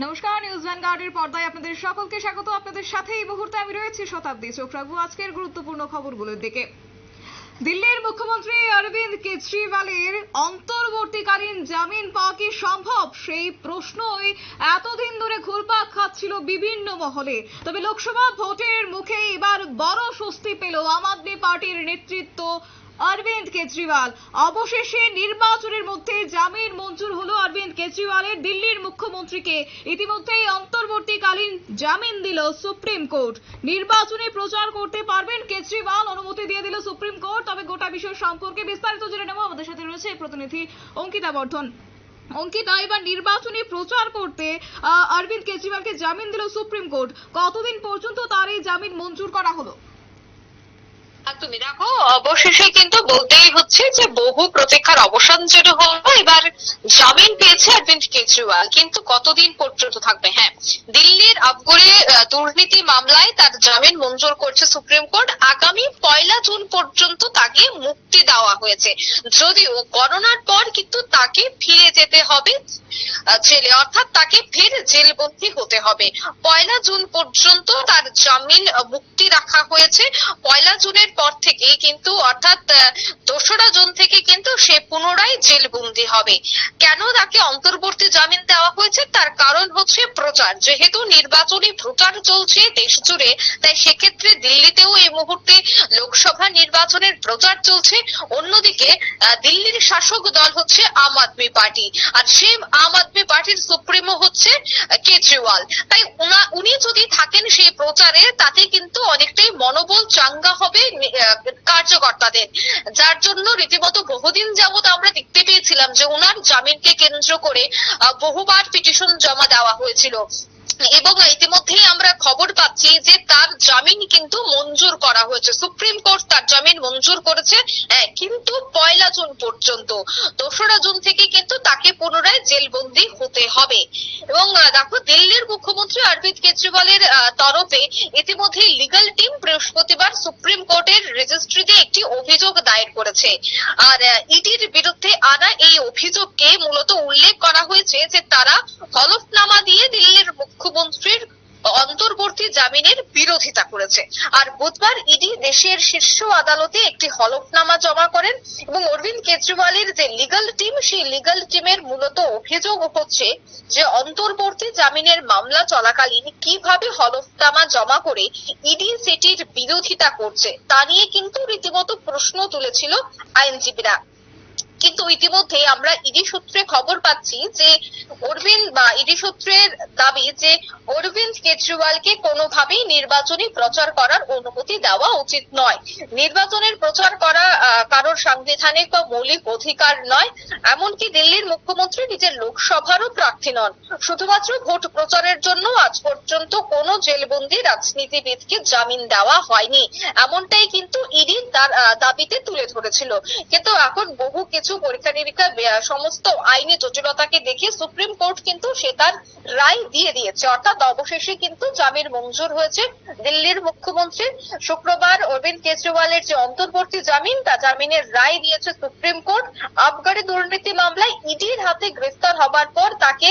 নমস্কার নিউজ ভ্যানগার্ডের পর্দায় আপনাদের সকলকে স্বাগত। আপনাদের সাথে এই মুহূর্তে আমি রয়েছি শতাব্দী। চোখ রাখব আজকের গুরুত্বপূর্ণ খবরগুলোর দিকে। দিল্লির মুখ্যমন্ত্রী অরবিন্দ কেজরিওয়ালের অন্তর্বর্তীকালীন জামিন পাওয়া কি সম্ভব? সেই প্রশ্নই এতদিন ধরে ঘুরপাক খাচ্ছিল বিভিন্ন মহলে। তবে লোকসভা ভোটের মুখে এবার বড় স্বস্তি পেল আম আদমি পার্টির নেতৃত্ব অরবিন্দ কেজরিওয়াল। অবশেষে নির্বাচনের মধ্যে জামিন মঞ্জুর হলো অরবিন্দ কেজরিওয়ালের দিল্লির মুখ্যমন্ত্রীকে। ইতিমধ্যেই অন্তর্বর্তীকালীন জামিন দিল সুপ্রিম কোর্ট। নির্বাচনে প্রচার করতে পারবেন কেজরিওয়াল, অনুমতি দিয়ে দিল সুপ্রিম কোর্ট। তবে গোটা বিষয় সম্পর্কে বিস্তারিত জেনে নেব। আমাদের সাথে রয়েছে প্রতিনিধি অঙ্কিতা বর্ধন। অঙ্কিতা, এবার নির্বাচনী প্রচার করতে অরবিন্দ কেজরিওয়ালকে জামিন দিল সুপ্রিম কোর্ট। কতদিন পর্যন্ত তার এই জামিন মঞ্জুর করা হলো? তুমি দেখো, অবশেষে কিন্তু বলতেই হচ্ছে যে বহু প্রতীক্ষার অবসান যেন হলো, এবার জামিন পেয়েছে অরবিন্দ কেজরিওয়াল। কিন্তু কতদিন পর্যন্ত থাকবে? হ্যাঁ দিল্লির আবগরে দুর্নীতি মামলায় তার জামিন মঞ্জুর করছে সুপ্রিম কোর্ট। আগামী পয়লা জুন পর্যন্ত তাকে মুক্তি দেওয়া হয়েছে। যদিও গণনার পর কিন্তু তাকে ফিরে যেতে হবে। জেলে। অর্থাৎ তাকে ফের জেলবন্দি হতে হবে। পয়লা জুন পর্যন্ত তার জামিন মুক্তি রাখা হয়েছে। পয়লা জুনের পর থেকেই কিন্তু, অর্থাৎ দোসরা জুন থেকে সে পুনরায় জেলবন্দি হবে। কেন তাকে অন্তর্বর্তী জামিন দেওয়া হয়েছে? তার কারণ হচ্ছে প্রচার। যেহেতু নির্বাচনী প্রচার চলছে দেশ জুড়ে, তাই সেক্ষেত্রে দিল্লিতেও এই মুহূর্তে লোকসভা নির্বাচনের প্রচার চলছে। অন্যদিকে দিল্লির শাসক দল হচ্ছে আম আদমি পার্টি। আর সে আম আদমি পার্টির সুপ্রিমো হচ্ছে কেজরিওয়াল। তাই উনা- যদি থাকেন সেই প্রচারে, তাতে কিন্তু অনেকটাই মনোবল চাঙ্গা হবে কার্যকর্তাদের। যার জন্য রীতিমতো বহুদিন যাবত আমরা দেখতে পেয়েছিলাম যে ওনার জামিনকে কেন্দ্র করে বহুবার পিটিশন জমা দেওয়া হয়েছিল। এবং ইতিমধ্যেই আমরা খবর পাচ্ছি যে তার জামিন কিন্তু মঞ্জুর করা হয়েছে। সুপ্রিম কোর্ট তার জামিন মঞ্জুর করেছে কিন্তু পয়লা জুন পর্যন্ত। দোসরা জুন থেকে কিন্তু তাকে পুনরায় জেলবন্দি হতে হবে। এবং দেখো, দিল্লির মুখ্যমন্ত্রী অরবিন্দ কেজরিওয়ালের তরফে ইতিমধ্যেই লিগাল টিম বৃহস্পতিবার সুপ্রিম কোর্টের রেজিস্ট্রিতে একটি অভিযোগ দায়ের করেছে। আর ইডির বিরুদ্ধে আনা এই অভিযোগকে মূলত উল্লেখ করা হয়েছে যে তারা হলফনামা দিয়ে দিল্লির মুখ্যমন্ত্রীর অন্তর্বর্তী জামিনের বিরোধিতা করেছে। আর বুধবার ইডি দেশের শীর্ষ আদালতে একটি হলফনামা জমা করেন এবং অরবিন্দ কেজরিওয়ালের যে লিগাল টিম সেই লিগাল টিমের মূলত অভিযোগ হচ্ছে যে অন্তর্বর্তী জামিনের মামলা চলাকালীন কীভাবে হলফনামা জমা করে ইডি সেটির বিরোধিতা করছে, তা নিয়ে কিন্তু রীতিমতো প্রশ্ন তুলেছিল আইনজীবীরা। কিন্তু ইতিমধ্যে আমরা ইডি সূত্রে খবর পাচ্ছি যে অরবিন্দ বা ইডি সূত্রের দাবি যে অরবিন্দ কেজরিওয়ালকে কোনোভাবেই নির্বাচনী প্রচার করার অনুমতি দেওয়া উচিত নয়। নির্বাচনের প্রচার করা কারোর সাংবিধানিক বা মৌলিক অধিকার নয়, এমনকি দিল্লির মুখ্যমন্ত্রী নিজের লোকসভারও প্রার্থী নন। শুধুমাত্র ভোট প্রচারের জন্য আজ পর্যন্ত কোনো জেলবন্দি রাজনীতিবিদকে জামিন দেওয়া হয়নি। এমনটাই কিন্তু ইডি তার দাবিতে তুলে ধরেছিল। কিন্তু এখন বহু কিছু পরীক্ষা নিরীক্ষা সমস্ত আইনি জটিলতাকে দেখে সুপ্রিম কোর্ট কিন্তু সে তার রায় দিয়ে দিয়েছে। অর্থাৎ অবশেষে কিন্তু জামিন মঞ্জুর হয়েছে। দিল্লির মুখ্যমন্ত্রী শুক্রবার অরবিন্দ কেজরিওয়ালের যে অন্তর্বর্তী জামিন, তা জামিনের রায় দিয়েছে সুপ্রিম কোর্ট। আবগারি দুর্নীতি মামলায় ইডির হাতে গ্রেফতার হবার পর তাকে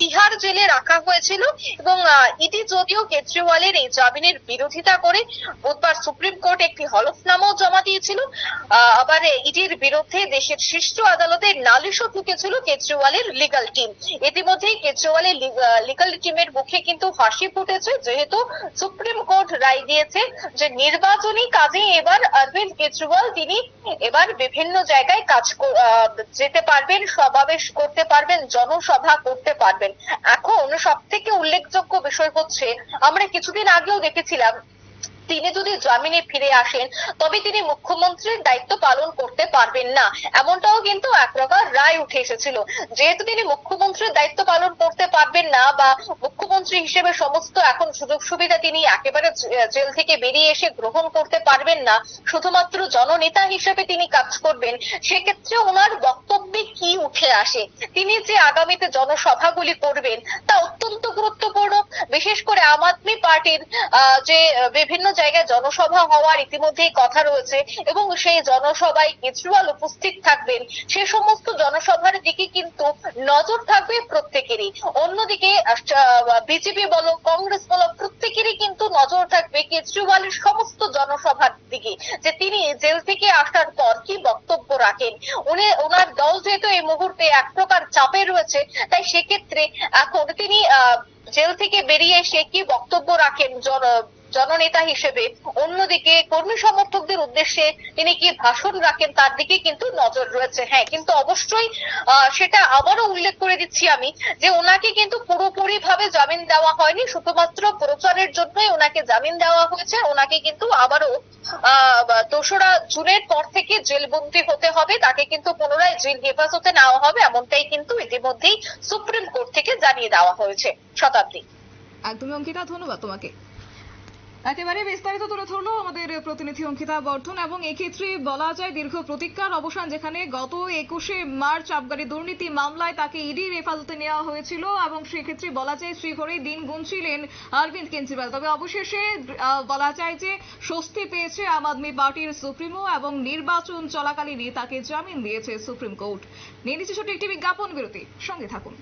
তিহার জেলে রাখা হয়েছিল এবং ইডি যদিও কেজরিওয়ালের এই জামিনের বিরোধিতা করে বুধবার সুপ্রিম কোর্ট একটি হলফনামাও জমা দিয়েছিল। আবার ইডির বিরুদ্ধে দেশের শীর্ষ আদালতে নালিশও ঠুকেছিল কেজরিওয়ালের লিগাল টিম ইতিমধ্যেই কেজরিওয়ালের লিগাল টিমের মুখে কিন্তু হাসি ফুটেছে, যেহেতু সুপ্রিম কোর্ট রায় দিয়েছে যে নির্বাচনী কাজে এবার অরবিন্দ কেজরিওয়াল তিনি এবার বিভিন্ন জায়গায় কাজ যেতে পারবেন, সমাবেশ করতে পারবেন, জনসভা করতে পারবেন। এখন সব থেকে উল্লেখযোগ্য বিষয় হচ্ছে, আমরা কিছুদিন আগেও দেখেছিলাম তিনি যদি জামিনে ফিরে আসেন, তবে তিনি মুখ্যমন্ত্রীর দায়িত্ব পালন করতে পারবেন না। এমনটাও কিন্তু এক প্রকার রায় উঠে এসেছিল। যেহেতু তিনি মুখ্যমন্ত্রীর দায়িত্ব পালন করতে পারবেন না বা মুখ্যমন্ত্রী হিসেবে সমস্ত এখন সুযোগ সুবিধা তিনি একেবারে জেল থেকে বেরিয়ে এসে গ্রহণ করতে পারবেন না। শুধুমাত্র জননেতা হিসেবে তিনি কাজ করবেন। সেক্ষেত্রে ওনার বক্তব্যে কি উঠে আসে? তিনি যে আগামীতে জনসভাগুলি করবেন, তা অত্যন্ত গুরুত্বপূর্ণ। বিশেষ করে আম আদমি পার্টির যে বিভিন্ন জায়গায় জনসভা হওয়ার ইতিমধ্যেই কথা রয়েছে এবং সেই জনসভায় কেজরিওয়াল উপস্থিত থাকবেন। সে সমস্ত জনসভার দিকে কিন্তু নজর থাকবে প্রত্যেকেরই। অন্যদিকে বিজেপি বলো, কংগ্রেস বলো, প্রত্যেকেরই কিন্তু নজর থাকবে কেজরিওয়ালের সমস্ত জনসভার দিকে, যে তিনি জেল থেকে আসার পর কি বক্তব্য রাখেন। উনি, ওনার দল যেহেতু এই মুহূর্তে এক প্রকার চাপে রয়েছে, তাই সেক্ষেত্রে এখন তিনি জেল থেকে বেরিয়ে এসে কি বক্তব্য রাখেন জননেতা হিসেবে। অন্যদিকে কর্মী সমর্থকদের উদ্দেশ্যে তিনি কি ভাষণ রাখেন তার দিকে কিন্তু নজর রয়েছে। হ্যাঁ কিন্তু অবশ্যই সেটা আবারও উল্লেখ করে দিচ্ছি আমি যে ওনাকে কিন্তু পুরোপুরি ভাবে জামিন দেওয়া হয়নি, শুধুমাত্র প্রচারের জন্যই ওনাকে জামিন দেওয়া হয়েছে। ওনাকে কিন্তু আবারও দোসরা জুনের পর থেকে জেলবন্দি হতে হবে। তাকে কিন্তু পুনরায় জেল হেফাজতে নেওয়া হবে, এমনটাই কিন্তু ইতিমধ্যেই সুপ্রিম কোর্ট থেকে জানিয়ে দেওয়া হয়েছে শতাব্দী। একদমই অঙ্কিতা, ধন্যবাদ তোমাকে। একেবারে বিস্তারিত তুলে ধরলো আমাদের প্রতিনিধি অঙ্কিতা বর্ধন, এবং এক্ষেত্রে বলা যায় দীর্ঘ প্রতীক্ষার অবসান যেখানে গত একুশে মার্চ আবগারি দুর্নীতি মামলায় তাকে ইডির হেফাজতে নেওয়া হয়েছিল, এবং সেক্ষেত্রে বলা যায় শ্রীহরি দিন গুনছিলেন অরবিন্দ কেজরিওয়াল। তবে অবশেষে বলা যায় যে স্বস্তি পেয়েছে আম আদমি পার্টির সুপ্রিমো, এবং নির্বাচন চলাকালীনই তাকে জামিন দিয়েছে সুপ্রিম কোর্ট। নিয়ে নিচ্ছে ছোট একটি বিজ্ঞাপন বিরতি, সঙ্গে থাকুন।